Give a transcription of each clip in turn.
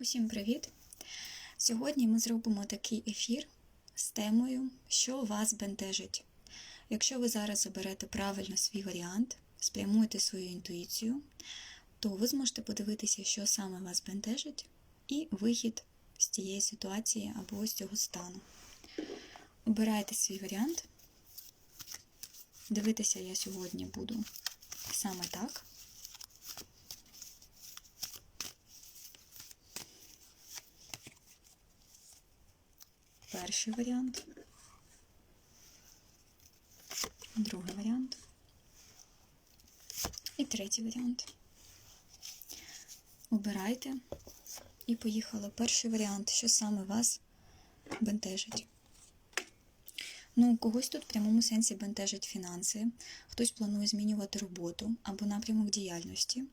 Усім привіт! Сьогодні ми зробимо такий ефір з темою, що вас бентежить. Якщо ви зараз оберете правильно свій варіант, спрямуєте свою інтуїцію, то ви зможете подивитися, що саме вас бентежить, і вихід з тієї ситуації або з цього стану. Обирайте свій варіант. Дивитися я сьогодні буду саме так. Перший варіант. Другий варіант. І третій варіант. Обирайте і поїхали. Перший варіант, що саме вас бентежить. Ну, когось тут в прямому сенсі бентежать фінанси, хтось планує змінювати роботу або напрямок діяльності,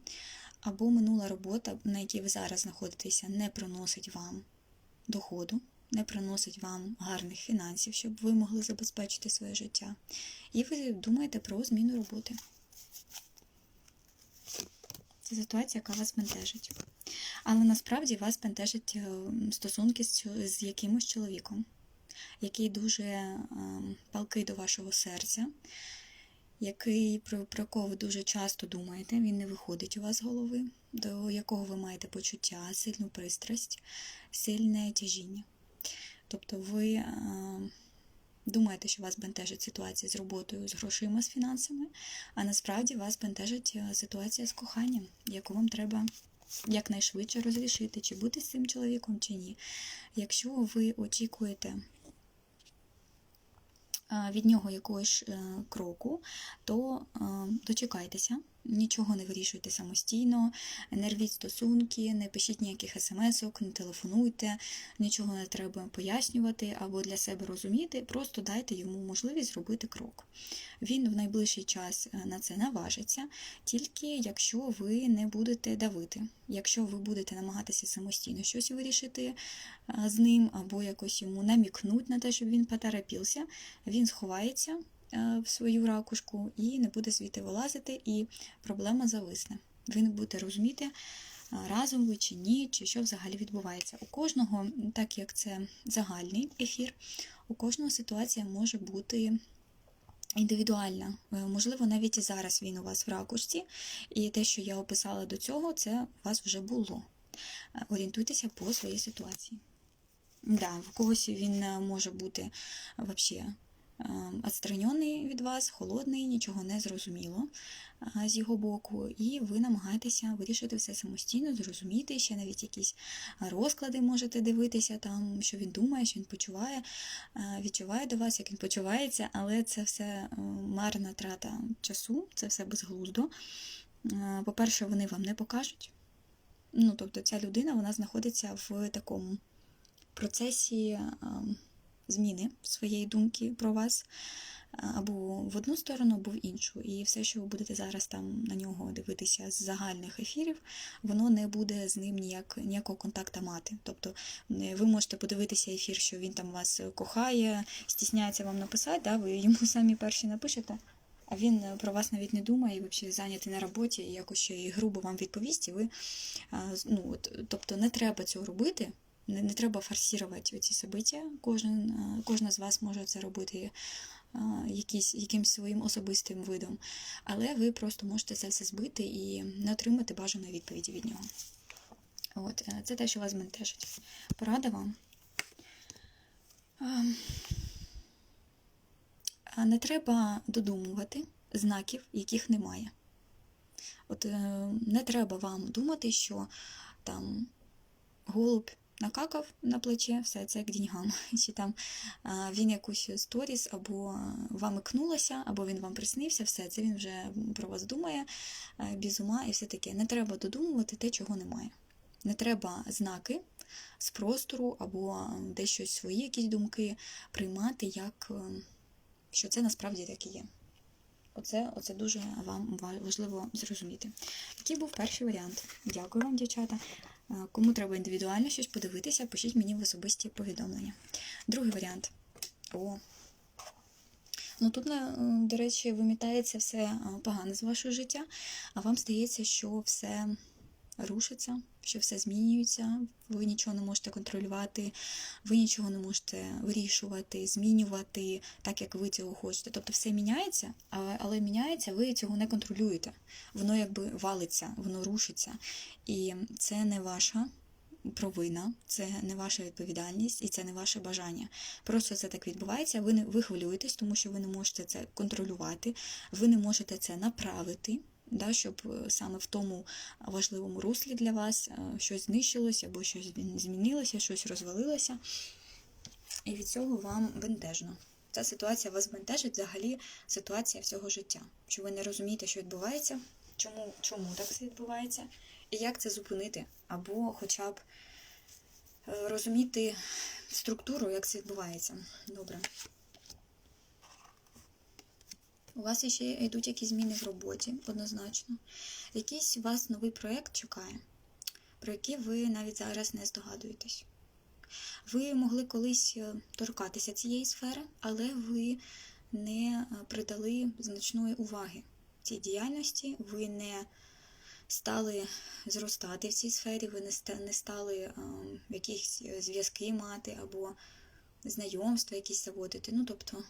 або минула робота, на якій ви зараз знаходитеся, не приносить вам доходу не приносить вам гарних фінансів, щоб ви могли забезпечити своє життя. І ви думаєте про зміну роботи. Це ситуація, яка вас бентежить. Але насправді вас бентежать е, стосунки з якимось чоловіком, який дуже е, палкий до вашого серця, який, про, про кого ви дуже часто думаєте, він не виходить у вас з голови, до якого ви маєте почуття, сильну пристрасть, сильне тяжіння. Тобто ви е, думаєте, що вас бентежить ситуація з роботою, з грошима, з фінансами, а насправді вас бентежить е, ситуація з коханням, яку вам треба якнайшвидше розрішити, чи бути з цим чоловіком, чи ні. Якщо ви очікуєте е, від нього якогось кроку, то дочекайтеся нічого не вирішуйте самостійно, не рвіть стосунки, не пишіть ніяких смс-ок, не телефонуйте, нічого не треба пояснювати або для себе розуміти, просто дайте йому можливість зробити крок. Він в найближчий час е, на це наважиться, тільки якщо ви не будете давити, якщо ви будете намагатися самостійно щось вирішити е, з ним, або якось йому намікнуть на те, щоб він поторопився, він сховається. Е, в свою ракушку і не буде звідти вилазити, і проблема зависне. Ви не будете розуміти, е, разом ви чи ні, чи що взагалі відбувається. У кожного, так як це загальний ефір, у кожного ситуація може бути. Індивідуальна, е, можливо, навіть і зараз він у вас в ракушці, і те, що я описала до цього, це у вас вже було. Орієнтуйтеся по своїй ситуації. Да, в когось він може бути взагалі відстранений від вас, холодний, нічого не зрозуміло з його боку, і ви намагаєтеся вирішити все самостійно, зрозуміти, ще навіть якісь розклади можете дивитися, там, що він думає, що він почуває, відчуває до вас, як він почувається, але це все марна трата часу, це все безглуздо. По-перше, вони вам не покажуть. Ну, Тобто ця людина вона знаходиться в такому процесі зміни своєї думки про вас. Або в одну сторону, або в іншу. І все, що ви будете зараз там на нього дивитися з загальних ефірів, воно не буде з ним ніяк, ніякого контакту мати. Тобто ви можете подивитися ефір, що він там вас кохає, стісняється вам написати, да, ви йому самі перші напишете, а він про вас навіть не думає, і взагалі зайнятий на роботі, і якось ще і грубо вам відповість, і ви ну, тобто не треба цього робити. Не, не треба форсувати ці события. Кожен, е, Кожна з вас може це робити е, якісь, якимсь своїм особистим видом. Але ви просто можете це все збити і не отримати бажаної відповіді від нього. От, е, Це те, що вас бентежить. Порада вам. Не треба додумувати знаків, яких немає. От Не треба вам думати, що там голуб накакав на плече, все це як деньгам. Чи там він якусь сторіс, або вам ікнулося, або він вам приснився, все це він вже про вас думає, без ума і все таке. Не треба додумувати те, чого немає. Не треба знаки з простору або дещо свої якісь думки приймати, як що це насправді так і є. Оце, Оце дуже вам важливо зрозуміти. Який був перший варіант. Дякую вам, дівчата. Кому треба індивідуально щось подивитися, пишіть мені в особисті повідомлення. Другий варіант. О. Ну Тут, е, до речі, вимітається все е, погане з вашого життя, а вам здається, що все рушиться, що все змінюється, ви нічого не можете контролювати, ви нічого не можете вирішувати, змінювати так, як ви цього хочете. Тобто все міняється, але міняється, ви цього не контролюєте. Воно якби валиться, воно рушиться. І це не ваша провина, це не ваша відповідальність і це не ваше бажання. Просто це так відбувається. Ви не ви хвилюєтесь, тому що ви не можете це контролювати, ви не можете це направити. Да, щоб е, саме в тому важливому руслі для вас е, щось знищилося або щось змінилося, щось розвалилося. І від цього вам бентежно. Ця ситуація вас бентежить взагалі ситуація всього життя. Що ви не розумієте, що відбувається, чому, чому так все відбувається, і як це зупинити, або хоча б е, розуміти структуру, як це відбувається. Добре. У вас ще йдуть якісь зміни в роботі, однозначно. Якийсь у вас новий проєкт чекає, про який ви навіть зараз не здогадуєтесь. Ви могли колись е, торкатися цієї сфери, але ви не е, придали значної уваги цій діяльності, ви не стали зростати в цій сфері, ви не стали е, якісь зв'язки мати або знайомства якісь заводити. Ну, тобто,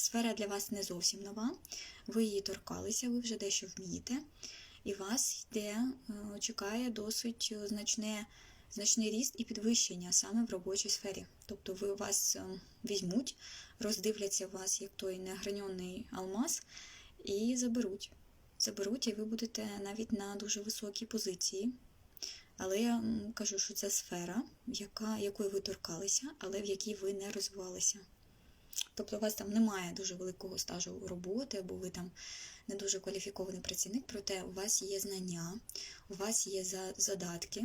сфера для вас не зовсім нова, ви її торкалися, ви вже дещо вмієте, і вас йде, е, чекає досить е, значне, значний ріст і підвищення саме в робочій сфері. Тобто ви вас е, візьмуть, роздивляться вас як той неграньонний алмаз і заберуть. Заберуть, і ви будете навіть на дуже високій позиції. Але я кажу, що це сфера, яка, якої ви торкалися, але в якій ви не розвивалися. Тобто у вас там немає дуже великого стажу роботи, або ви там не дуже кваліфікований працівник, проте у вас є знання, у вас є задатки,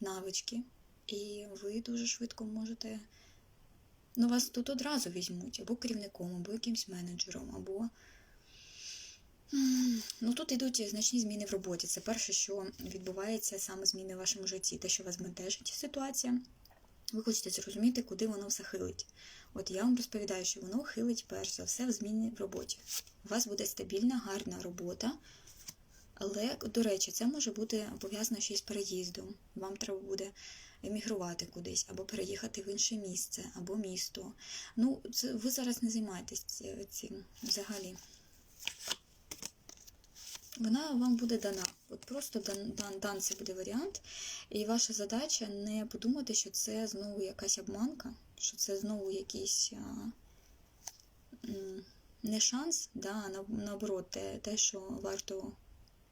навички, і ви дуже швидко можете. Ну, вас тут одразу візьмуть, або керівником, або якимсь менеджером, або. Ну, тут йдуть значні зміни в роботі. Це перше, що відбувається саме зміни в вашому житті, те, що вас бентежить ситуація. Ви хочете зрозуміти, куди воно все хилить. От я вам розповідаю, що воно хилить перш за все в зміни в роботі. У вас буде стабільна, гарна робота, але, до речі, це може бути пов'язано ще й з переїздом. Вам треба буде емігрувати кудись, або переїхати в інше місце, або місто. Ну, це, ви зараз не займаєтесь цим взагалі. Вона вам буде дана. От просто дан, дан, дан це буде варіант. І ваша задача не подумати, що це знову якась обманка, що це знову якийсь а, не шанс, да, а наоборот, те, те, що варто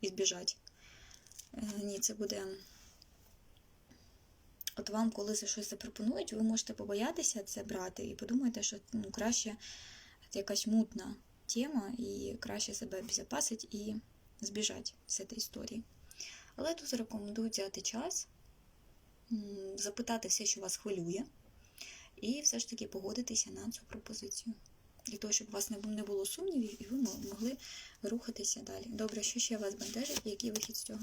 відбіжати. Е, Ні, це буде. От вам, коли за щось запропонують, ви можете побоятися це брати і подумаєте, що ну, краще якась мутна тема, і краще себе обезопасить і збіжать з цієї історії. Але тут рекомендую взяти час, запитати все, що вас хвилює, і все ж таки погодитися на цю пропозицію. Для того, щоб у вас не було сумнівів, і ви могли рухатися далі. Добре, що ще вас бентежить? Який вихід з цього?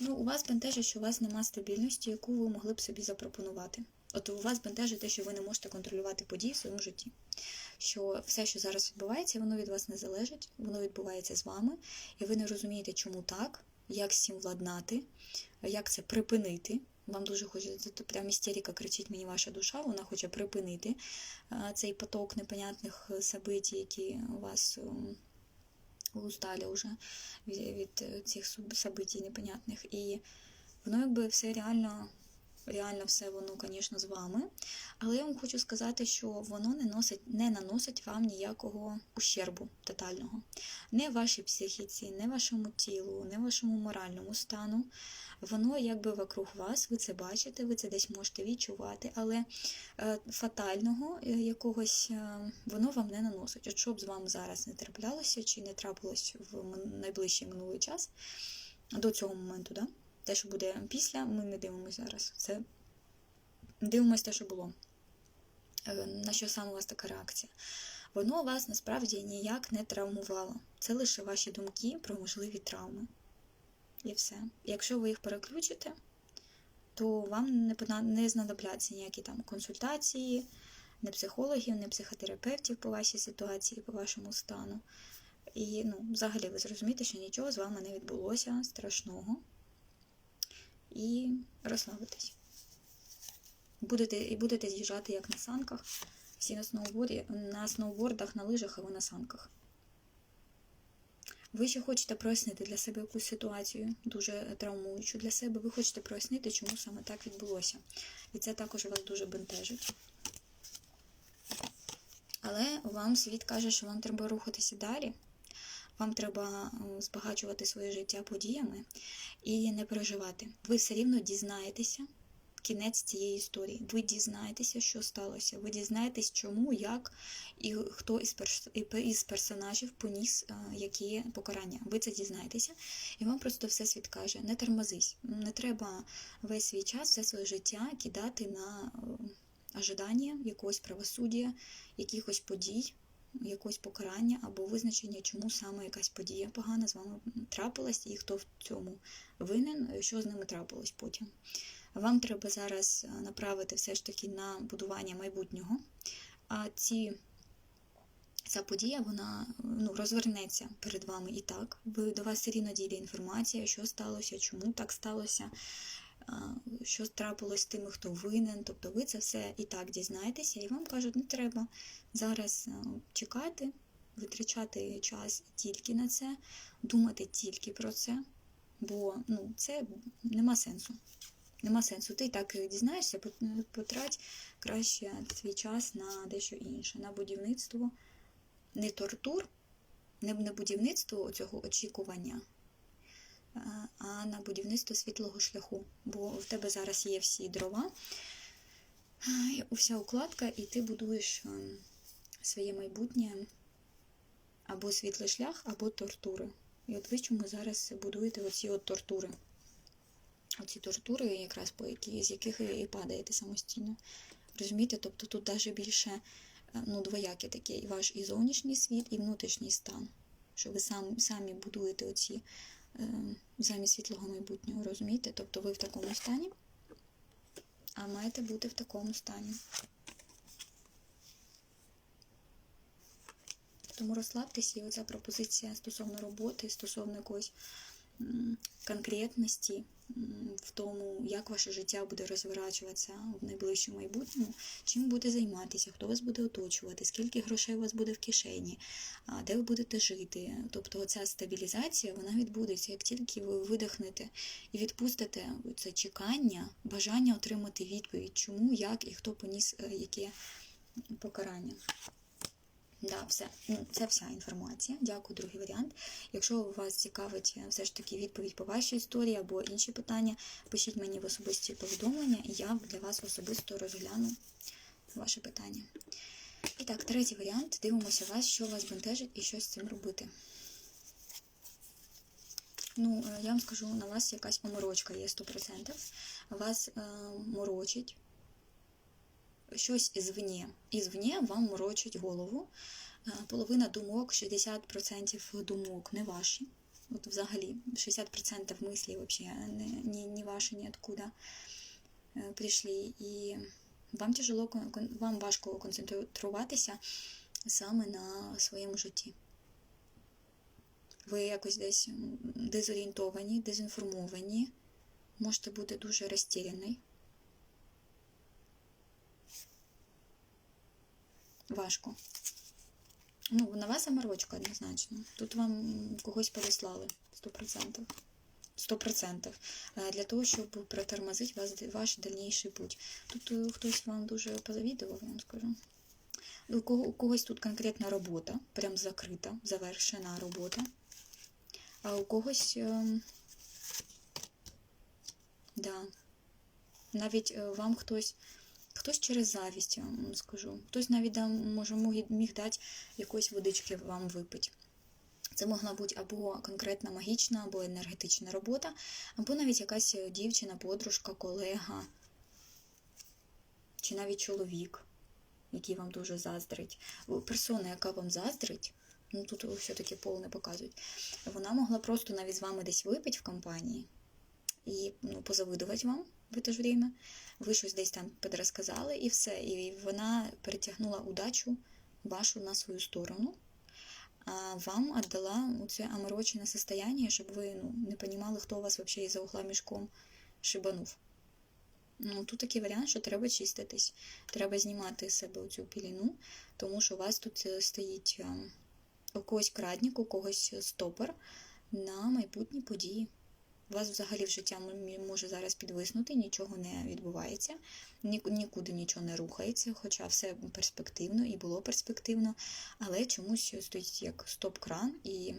Ну, у вас бентежить, що у вас нема стабільності, яку ви могли б собі запропонувати. От у вас бентежить те, що ви не можете контролювати події в своєму житті. Що все, що зараз відбувається, воно від вас не залежить, воно відбувається з вами, і ви не розумієте, чому так, як з цим владнати, як це припинити. Вам дуже хочеться, тут прям істерика кричить мені ваша душа, вона хоче припинити цей поток непонятних е, событий, які у вас ем, устали вже від, е, цих событий непонятних. І воно якби все реально, реально все воно, звісно, з вами. Але я вам хочу сказати, що воно не носить, не наносить вам ніякого ущербу тотального. Не вашій психіці, не вашому тілу, не вашому моральному стану. Воно якби вокруг вас, ви це бачите, ви це десь можете відчувати, але е, фатального е, якогось е, воно вам не наносить. От що б з вами зараз не траплялося чи не трапилось в найближчий минулий час до цього моменту, да? Те, що буде після, ми не дивимося зараз. Це дивимося те, що було. Е, На що саме у вас така реакція? Воно вас насправді ніяк не травмувало. Це лише ваші думки про можливі травми. І все. Якщо ви їх переключите, то вам не, знадобляться ніякі там консультації, не психологів, не психотерапевтів по вашій ситуації, по вашому стану. І ну, взагалі ви зрозумієте, що нічого з вами не відбулося страшного. І розслабитесь. Будете, і будете з'їжджати як на санках. Всі на сноуборді, на сноубордах, на лижах, а ви на санках. Ви ще хочете прояснити для себе якусь ситуацію, дуже травмуючу для себе. Ви хочете прояснити, чому саме так відбулося. І це також вас дуже бентежить. Але вам світ каже, що вам треба рухатися далі. Вам треба е, збагачувати своє життя подіями і не переживати. Ви все рівно дізнаєтеся кінець цієї історії. Ви дізнаєтеся, що сталося. Ви дізнаєтесь, чому, як і хто із перс... із персонажів поніс е, які покарання. Ви це дізнаєтеся, і вам просто все світ каже: не тормозись, не треба весь свій час, все своє життя кидати на е, ожидання якогось правосуддя, якихось подій. Якогось покарання або визначення, чому саме якась подія погана з вами трапилась, і хто в цьому винен, що з ними трапилось потім. Вам треба зараз е, направити все ж таки на будування майбутнього. А ці, ця подія вона ну, розвернеться перед вами і так. До вас все рівно дійде інформація, що сталося, чому так сталося, що трапилось з тими, хто винен. Тобто ви це все і так дізнаєтеся, і вам кажуть, не треба зараз чекати, витрачати час тільки на це, думати тільки про це, бо ну, це нема сенсу. Нема сенсу. Ти і так дізнаєшся, потрать краще свій час на дещо інше, на будівництво, не тортур, не будівництво цього очікування, а на будівництво світлого шляху. Бо в тебе зараз є всі дрова, вся укладка, і ти будуєш своє майбутнє або світлий шлях, або тортури. І от ви чому зараз будуєте оці от тортури оці тортури, якраз по які, з яких і падаєте самостійно. Розумієте? Тобто тут навіть більше е, ну, двоякий такий ваш і зовнішній світ, і внутрішній стан. Що ви сам, самі будуєте оці замість світлого майбутнього, розумієте? Тобто ви в такому стані, а маєте бути в такому стані. Тому розслабтеся, і оця пропозиція стосовно роботи, стосовно якоїсь конкретності в тому, як ваше життя буде розворачуватися в найближчому майбутньому, чим буде займатися, хто вас буде оточувати, скільки грошей у вас буде в кишені, де ви будете жити. Тобто ця стабілізація вона відбудеться, як тільки ви видихнете і відпустите це чекання, бажання отримати відповідь, чому, як і хто поніс е, яке покарання. Да, все. Ну, Це вся інформація. Дякую, другий варіант. Якщо вас цікавить е, все ж таки відповідь по вашій історії або інші питання, пишіть мені в особисті повідомлення, і я для вас особисто розгляну ваше питання. І так, третій варіант. Дивимося вас, що вас бентежить і що з цим робити. Ну, е, я вам скажу, на вас якась оморочка є 100%. Вас е, морочить щось ізвні. Ізвні вам морочить голову. Е, половина думок, 60% думок не ваші. От взагалі 60% мислей вообще не, не, не ваші ніоткуда е, прийшли. І вам тяжело, вам важко концентруватися саме на своєму житті. Ви якось десь дезорієнтовані, дезінформовані, можете бути дуже розтіряний. Важко. Ну, на вас заморочка однозначно. Тут вам когось переслали 100%. 100%. Для того, щоб протормозити вас, ваш дальніший путь. Тут е, хтось вам дуже позавідував, я вам скажу. У, кого, у когось тут конкретна робота, прям закрита, завершена робота. А у когось. Е, да, навіть е, вам хтось Хтось через завість, я вам скажу. Хтось навіть може міг дати якоїсь водички вам випити. Це могла бути або конкретна магічна, або енергетична робота, або навіть якась дівчина, подружка, колега, чи навіть чоловік, який вам дуже заздрить. Персона, яка вам заздрить, ну тут все-таки пол не показують, вона могла просто навіть з вами десь випити в компанії і ну, позавидувати вам в це ж время ви щось десь там підрозказали і все. І вона перетягнула удачу вашу на свою сторону. а вам віддала це оморочене состояние, щоб ви ну, не розуміли, хто вас взагалі із-за угла мішком шибанув. Ну, тут такий варіант, що треба чиститись. Треба знімати з себе цю піліну, тому що у вас тут е, стоїть е, у когось крадник, у когось стопор на майбутні події. Вас взагалі в життя може зараз підвиснути, нічого не відбувається, нікуди нічого не рухається, хоча все перспективно і було перспективно, але чомусь стоїть як стоп-кран і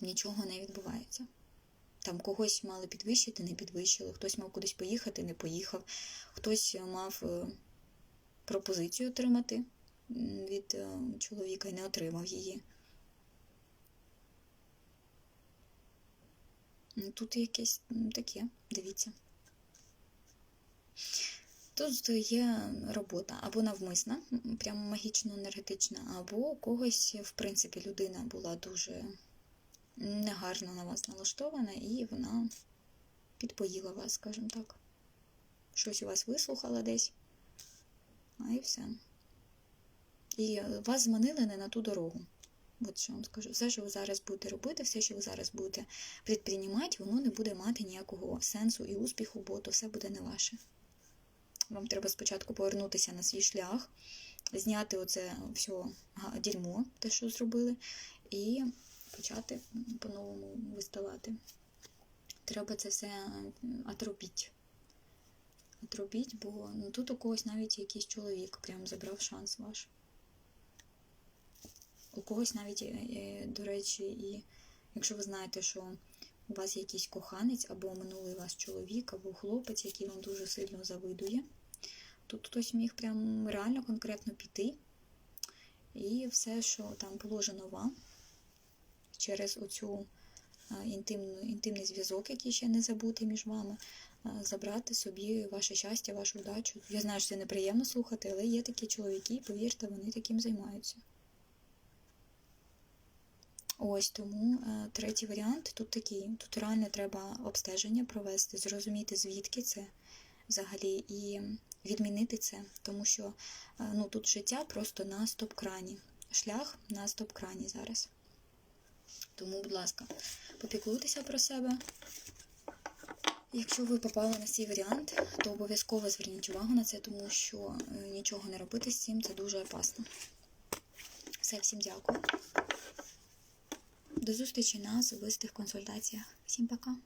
нічого не відбувається. Там когось мали підвищити, не підвищили, хтось мав кудись поїхати, не поїхав, хтось мав е, пропозицію отримати від е, чоловіка і не отримав її. Тут якесь таке, дивіться. Тут є робота або навмисна, прямо магічно-енергетична, або у когось, в принципі, людина була дуже негарно на вас налаштована, і вона підпоїла вас, скажімо так. Щось у вас вислухала десь, а і все. І вас зманили не на ту дорогу. От що вам скажу. Все, що ви зараз будете робити, все, що ви зараз будете предприймати, воно не буде мати ніякого сенсу і успіху, бо то все буде не ваше. Вам треба спочатку повернутися на свій шлях, зняти оце все дерьмо, те, що зробили, і почати по-новому виставати. Треба це все отробити. Отробіть, бо ну, тут у когось навіть якийсь чоловік прям забрав шанс ваш. У когось навіть, е, е, до речі, і якщо ви знаєте, що у вас є якийсь коханець або минулий ваш чоловік, або хлопець, який вам дуже сильно завидує, тут хтось міг прям реально конкретно піти. І все, що там положено вам, через оцю е, інтимну, інтимний зв'язок, який ще не забутий між вами, забрати собі ваше щастя, вашу удачу. Я знаю, що це неприємно слухати, але є такі чоловіки, повірте, вони таким займаються. Ось тому е, третій варіант тут такий. Тут реально треба обстеження провести, зрозуміти, звідки це взагалі, і відмінити це, тому що е, ну, тут життя просто на стоп-крані. Шлях на стоп-крані зараз. Тому, будь ласка, попіклуйтеся про себе. Якщо ви попали на цей варіант, то обов'язково зверніть увагу на це, тому що е, нічого не робити з цим це дуже опасно. Все, всім дякую. До зустрічі на особистих консультаціях. Всім пока!